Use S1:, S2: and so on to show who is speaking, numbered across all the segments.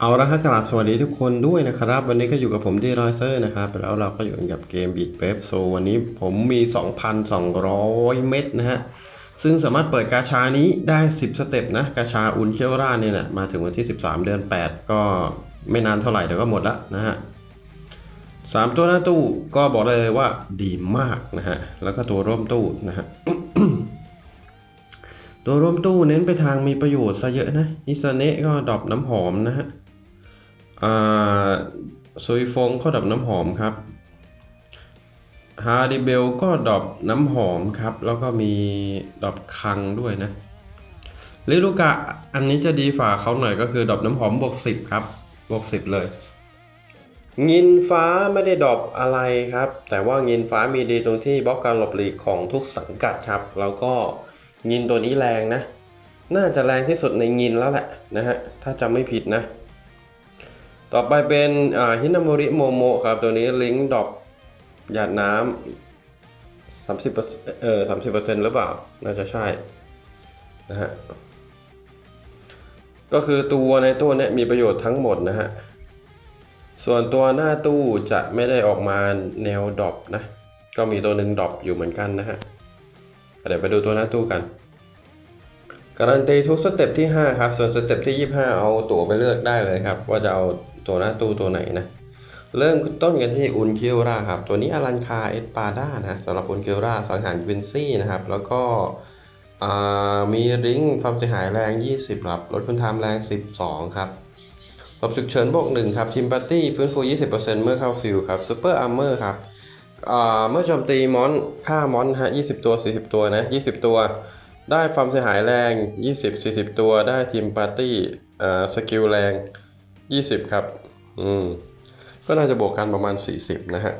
S1: เอาละครับกราบสวัสดีทุกคนด้วยนะครับ วันนี้ก็อยู่กับผมดีรอยเซอร์นะครับแล้วเราก็อยู่กับเกมบีดเบฟโซวันนี้ผมมี 2,200 เม็ดนะฮะ ซึ่งสามารถเปิดกาชานี้ได้ 10 สเต็ปนะ กาชาอุนเคียวราเนี่ยนะมาถึงวันที่ 13 เดือน 8 ก็ไม่นานเท่าไหร่เดี๋ยวก็หมดละนะฮะสามตัวหน้าตู้ก็บอกเลยว่าดีมากนะฮะ แล้วก็ตัวร่วมตู้นะฮะตัวร่วมตู้เน้นไปทางมีประโยชน์ซะเยอะนะนิสเนะก็ดรอปน้ำหอมนะฮะ ซุยฟงก็ดรอปน้ำหอมครับฮาร์ดิเบลก็ดรอปน้ำหอมครับ แล้วก็มีดรอปคังด้วยนะลิลูกะอันนี้จะดีฝ่าเขาหน่อยก็คือดรอปน้ำหอมบวกสิบครับบวกสิบเลย งินฟ้าไม่ได้ดรอปอะไรครับ แต่ว่างินฟ้ามีดีตรงที่บล็อกการหลบหลีกของทุกสังกัดครับ แล้วก็งินตัวนี้แรงนะ น่าจะแรงที่สุดในงินแล้วแหละนะฮะถ้าจำไม่ผิดนะ ต่อไปเป็นฮินาโมริโมโมครับ ตัวนี้ลิงก์ดอปหยาดน้ำสามสิบเออสามสิบเปอร์เซ็นต์หรือเปล่า น่าจะใช่นะฮะ ก็คือตัวในตัวเนี้ยมีประโยชน์ทั้งหมดนะฮะ ส่วนตัวหน้าตู้จะไม่ได้ออกมาแนวดอปนะ ก็มีตัวหนึ่งดอปอยู่เหมือนกันนะฮะ เดี๋ยวไปดูตัวหน้าตู้กันการันตีทุกสเต็ปที่ 5 ครับ ส่วนสเต็ปที่ 25 เอาตั๋วไปเลือกได้เลยครับ ว่าจะเอา ตัวหน้าตู้ตัวไหนนะ เริ่มต้นกันที่อุนคิวราครับ ตัวนี้อลันคาเอสปาด้านะสำหรับอุนคิวราสังหารวินซี่นะครับ แล้วก็มีริงความเสียหายแรง 20ครับลดคุณทามแรง 12 ครับหลบฉุกเฉินบวก1ครับทีมปาร์ตี้ฟื้นฟู 20%เมื่อเข้าฟิลครับซูเปอร์อาร์เมอร์ครับเมื่อโจมตีมอนฆ่ามอนฮะ20 ตัว 40 ตัวนะ 20 ตัว ได้ความเสียหายแรง 20 40 ตัว ได้ทีมปาร์ตี้สกิลแรง 20 ครับ อืม ก็น่าจะบวกกันประมาณ 40 นะฮะ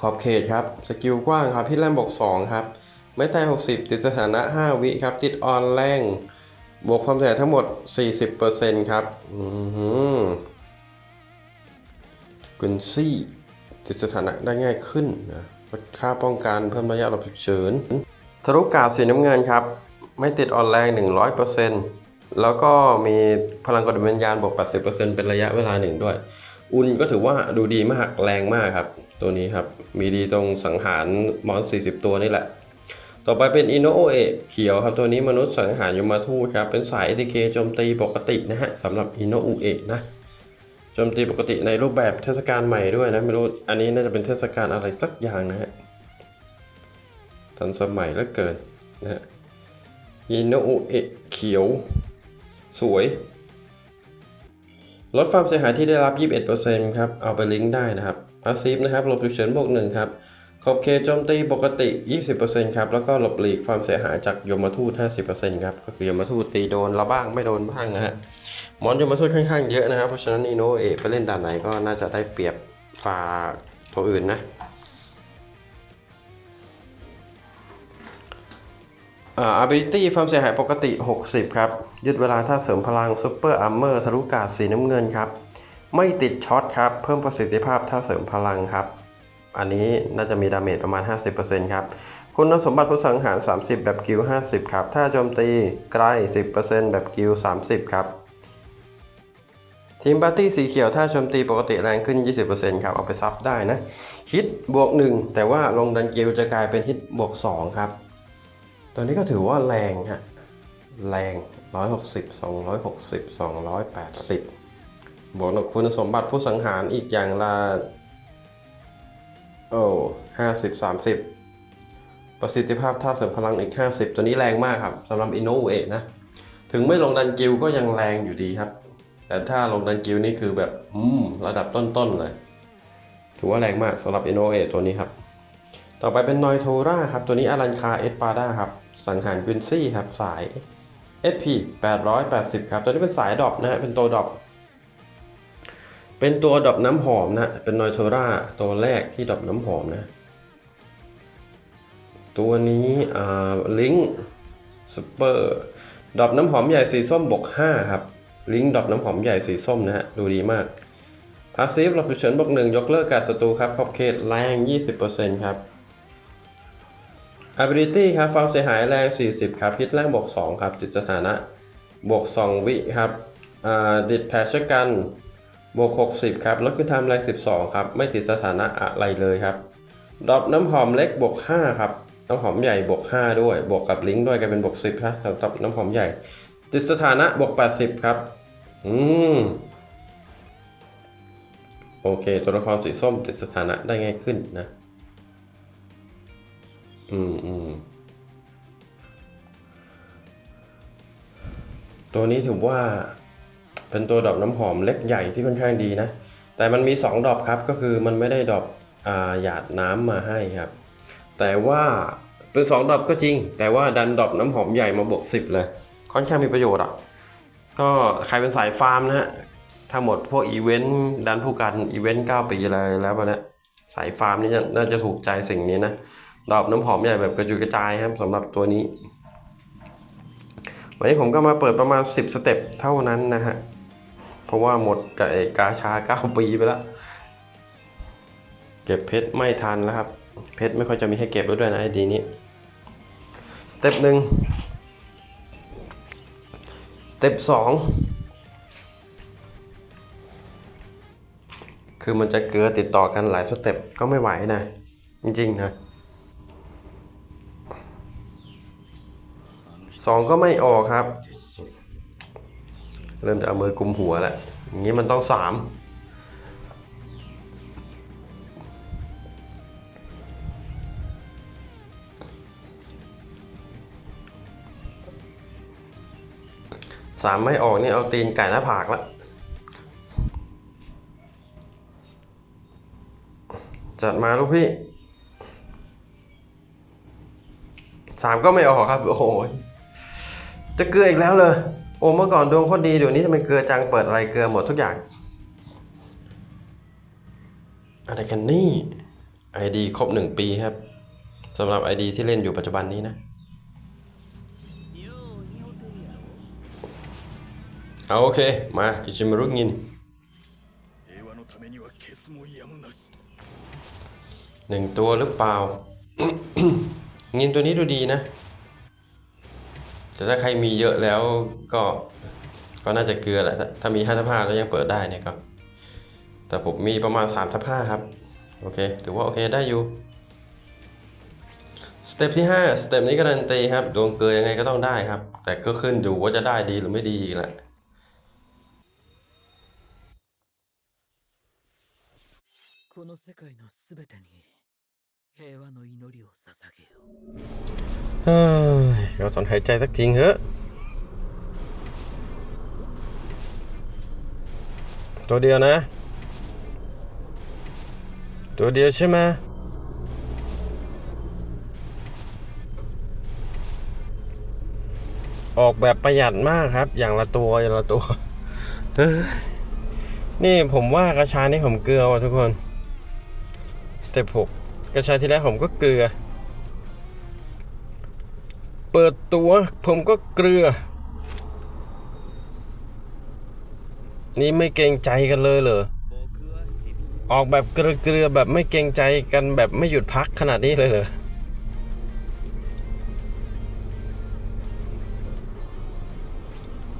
S1: ขอบเขตครับ สกิลกว้างครับพิษแรมบวก2ครับ ไม่ตาย 60 ติดสถานะ 5 วิครับ ติดออนแรงบวกความเสียทั้งหมด 40%ครับ อือหือกุนซี่ติดสถานะได้ง่ายขึ้นนะลดค่าป้องกันเพิ่มระยะหลบฉุกเฉินทะลุกาดสีน้ำเงินครับ ไม่ติดออนแรง 100% แล้วก็มีพลังกดวิญญาณบวก 80%เป็นระยะเวลาหนึ่งด้วย อุนก็ถือว่าดูดีมากแรงมากครับ ตัวนี้ครับ มีดีตรงสังหารมอน 40 ตัวนี่แหละ ต่อไปเป็นอินโนโอเอะเขียวครับ ตัวนี้มนุษย์สังหารยมทูตครับ เป็นสาย ATK โจมตีปกตินะฮะสำหรับอินโนโอเอะนะโจมตีปกติในรูปแบบเทศกาลใหม่ด้วยนะไม่รู้อันนี้น่าจะเป็นเทศกาลอะไรสักอย่างนะฮะทันสมัยเหลือเกินนะฮะอินโนอุเอะเขียว สวย ลดความเสียหายที่ได้รับ 21%ครับ เอาไปลิงก์ได้นะครับพาสซีฟนะครับหลบฉุกเฉินบวกหนึ่งครับ ขอบเขตโจมตีปกติ 20%ครับ แล้วก็หลบหลีกความเสียหายจากยมทูต 50%ครับ ก็คือยมทูตตีโดนเราบ้างไม่โดนบ้างนะฮะ มอนยมทูตค่อนข้างเยอะนะครับ เพราะฉะนั้นอิโนเอไปเล่นด่านไหนก็น่าจะได้เปรียบฝ่าตัวอื่นนะ ability ความเสียหายปกติ 60 ครับ ยึดเวลาถ้าเสริมพลัง super armor ทะลุกาดสีน้ำเงินครับ ไม่ติดช็อตครับ เพิ่มประสิทธิภาพถ้าเสริมพลังครับ อันนี้น่าจะมีดาเมจประมาณ 50%ครับ คุณสมบัติผู้สังหาร 30 แบบกิล50 ครับ ถ้าโจมตีใกล้ 10%แบบกิล30 ครับทีมปาร์ตี้สีเขียวถ้าโจมตีปกติแรงขึ้น 20%ครับ เอาไปซับได้นะ ฮิตบวก 1 แต่ว่าลงดันกิลจะกลายเป็นฮิตบวก 2 ครับ ตัวนี้ก็ถือว่าแรงฮะ แรง 160 260 280 บวกกับคุณสมบัติผู้สังหารอีกอย่างละโอ้ห้าสิบสามสิบประสิทธิภาพท่าเสริมพลังอีก 50 ตัวนี้แรงมากครับสำหรับอินโนเอนะ ถึงไม่ลงดันกิลก็ยังแรงอยู่ดีครับ แต่ถ้าลงดันกิลนี่คือแบบ อืม ระดับต้นๆเลย ถือว่าแรงมากสำหรับอินโนเอตัวนี้ครับ ต่อไปเป็นนอยโทราครับ ตัวนี้อารันคาเอสปาด้าครับ สังหารกวินซี่ครับ สาย SP 880 ครับ ตัวนี้เป็นสายดอปนะฮะ เป็นตัวดอปเป็นตัวดอปน้ำหอมนะ เป็นนอยโทราตัวแรกที่ดอปน้ำหอมนะ ตัวนี้อ่าลิงก์ซูเปอร์ดอปน้ำหอมใหญ่สีส้มบวก5ครับ ลิงก์ดอปน้ำหอมใหญ่สีส้มนะฮะ ดูดีมากพาซีฟเราเฉินบวกหนึ่งยกเลิกการศัตรูครับขอบเขตแรง 20%ครับ ability ครับความเสียหายแรง 40 ครับพิษแรงบวก2ครับติดสถานะบวก 2 วิครับดิดแผลชะกันบวก 60 ครับลดขึ้นทม์แรง 12 ครับ ไม่ติดสถานะอะไรเลยครับดรอปน้ำหอมเล็กบวก 5 ครับน้ำหอมใหญ่บวก 5 ด้วย บวกกับลิงก์ด้วยกลายเป็นบวก 10ครับสำหรับน้ำหอมใหญ่ ติดสถานะบวก 80 ครับ อืม โอเค ตัวละครสีส้มติดสถานะได้ง่ายขึ้นนะ อืมอืมตัวนี้ถือว่า เป็นตัวดอกน้ำหอมเล็กใหญ่ที่ค่อนข้างดีนะ แต่มันมี 2 ดอกครับก็คือมันไม่ได้ดอกอ่าหยาดน้ำมาให้ครับ แต่ว่าเป็น 2 ดอกก็จริง แต่ว่าดันดอกน้ำหอมใหญ่มาบวก10 เลย ค่อนข้างมีประโยชน์อะก็ใครเป็นสายฟาร์มนะฮะถ้าหมดพวกอีเวนต์ดันผู้กันอีเวนต์9ปีอะไรแล้วมาเนี่ยสายฟาร์มนี่น่าจะถูกใจสิ่งนี้นะ ดอกน้ำหอมใหญ่แบบกระจุยกระจายครับสำหรับตัวนี้ วันนี้ผมก็มาเปิดประมาณ 10 สเต็ปเท่านั้นนะฮะ เพราะว่าหมดกับกาชา 9 ปีไปแล้วเก็บเพชรไม่ทันแล้วครับ เพชรไม่ค่อยจะมีให้เก็บแล้วด้วยนะไอ้ดีนี้ สเต็ปหนึ่งสเต็ปสองคือมันจะเกลือติดต่อกันหลายสเต็ปก็ไม่ไหวนะ จริงๆนะ สองก็ไม่ออกครับ เริ่มจะเอามือกุมหัวแล้วอย่างนี้มันต้องสามสามไม่ออกนี่เอาตีนไก่หน้าผากละจัดมาลูกพี่สามก็ไม่ออกครับ โอ้โห จะเกลืออีกแล้วเลย โอ้เมื่อก่อนดวงคนดีเดี๋ยวนี้ทำไมเกลือจังเปิดอะไรเกลือหมดทุกอย่าง อะไรกันนี่ ID ครบหนึ่งปีครับสำหรับ ID ที่เล่นอยู่ปัจจุบันนี้นะ เอาโอเค มาอิจิมรุงินหนึ่งตัวหรือเปล่า เงินตัวนี้ดูดีนะ แต่ถ้าใครมีเยอะแล้วก็ก็น่าจะเกลือแหละถ้าถ้ามีห้าทับห้าแล้วยังเปิดได้เนี่ยครับ แต่ผมมีประมาณ3ทับห้าครับ โอเค ถือว่าโอเคได้อยู่ สเต็ปที่ 5 สเต็ปนี้การันตีครับ ดวงเกลือยังไงก็ต้องได้ครับ แต่ก็ขึ้นอยู่ว่าจะได้ดีหรือไม่ดีอีกแหละ
S2: この世界のすべてに 平和の祈りを捧げよう
S1: เฮ้ยเราถอนหายใจสักทีเถอะ ตัวเดียวนะ ตัวเดียวใช่ไหมออกแบบประหยัดมากครับ อย่างละตัวอย่างละตัวเฮ้ยนี่ผมว่ากระชานี่ผมเกลือว่ะทุกคน สเต็ปหก กระชายที่แล้วผมก็เกลือ เปิดตัวผมก็เกลือ นี่ไม่เกรงใจกันเลยเหรอ ออกแบบเกลือแบบไม่เกรงใจกันแบบไม่หยุดพักขนาดนี้เลยเหรอ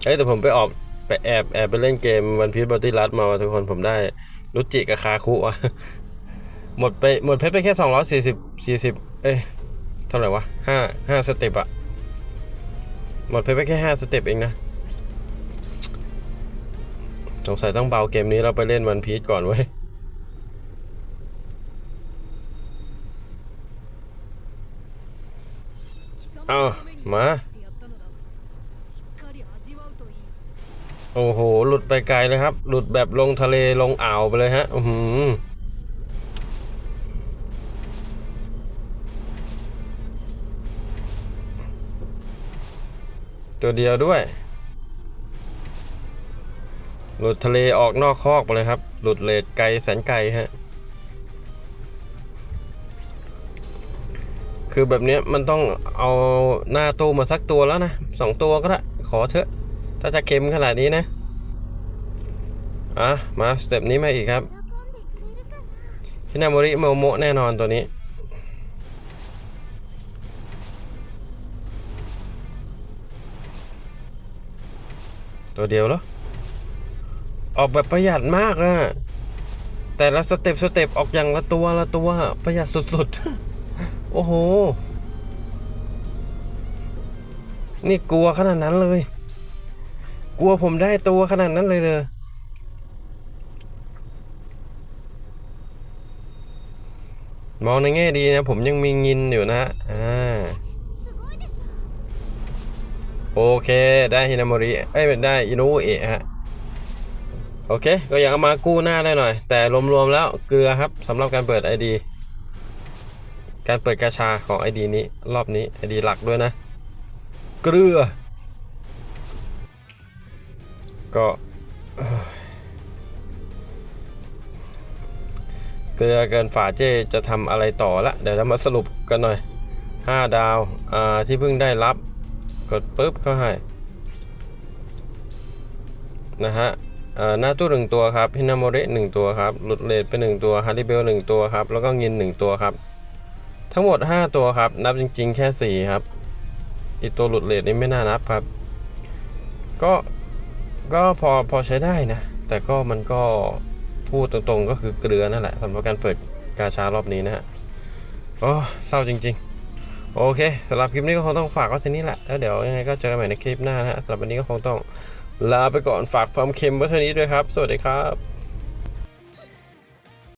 S1: เอ้แต่ผมไปออกไปแอบแอบไปเล่นเกมวันพี e บอตี้รัดมาทุกคนผมได้รุจิกับคาคุอะ หมดไปหมดเพชรไปแค่สองร้อยสี่สิบสี่สิบเอ้ยเท่าไหร่วะห้าห้าสเต็ปอะหมดเพชรไปแค่ห้าสเต็ปเองนะสงสัยต้องเบาเกมนี้เราไปเล่นมันพีชก่อนเว้ย
S3: เอา
S1: มา โอ้โห หลุดไปไกลเลยครับ หลุดแบบลงทะเลลงอ่าวไปเลยฮะ อือ ตัวเดียวด้วย หลุดทะเลออกนอกคอกไปเลยครับ หลุดเลดไกลแสนไกลฮะ คือแบบนี้มันต้องเอาหน้าตู้มาสักตัวแล้วนะสองตัวก็ได้ ขอเถอะ ถ้าจะเค็มขนาดนี้นะ อะ มาสเต็ปนี้มาอีกครับฮินาโมริโมโมะแน่นอนตัวนี้ ตัวเดียวเหรอ ออกแบบประหยัดมากอะแต่ละสเต็ปสเต็ปออกอย่างละตัวละตัว ประหยัดสุดๆ โอ้โห นี่กลัวขนาดนั้นเลย กลัวผมได้ตัวขนาดนั้นเลยเลยมองในแง่ดีนะ ผมยังมีงินอยู่นะฮะอ่า โอเคได้ฮินาโมริเอ้ยได้อินุเอะฮะโอเค ก็อยากเอามากู้หน้าได้หน่อย แต่รวมๆแล้วเกลือครับสำหรับการเปิด ID การเปิดกาชาของ ID นี้รอบนี้ ID หลักด้วยนะ เกลือ ก็เกลือเกินฝาเจจะทำอะไรต่อละ เดี๋ยวเรามาสรุปกันหน่อย 5 ดาวอ่าที่เพิ่งได้รับ กดปุ๊บก็ให้นะฮะหน้าตู้หนึ่งตัวครับฮินาโมเระหนึ่งตัวครับหลุดเลดไปหนึ่งตัวฮาริเบลหนึ่งตัวครับ แล้วก็เงินหนึ่งตัวครับ ทั้งหมด 5 ตัวครับ นับจริง ๆ แค่ 4 ครับ อีกตัวหลุดเลดนี่ไม่น่านับครับ ก็ก็พอพอใช้ได้นะ แต่ก็มันก็พูดตรงๆ ก็คือเกลือนั่นแหละสำหรับการเปิดกาชารอบนี้นะฮะโอ้เศร้าจริง ๆ โอเคสำหรับคลิปนี้ก็คงต้องฝากไว้ทีนี้แหละ แล้วเดี๋ยวยังไงก็เจอกันใหม่ในคลิปหน้านะฮะสำหรับวันนี้ก็คงต้องลาไปก่อนฝากความเค็มไว้เท่านี้ด้วยครับ สวัสดีครับ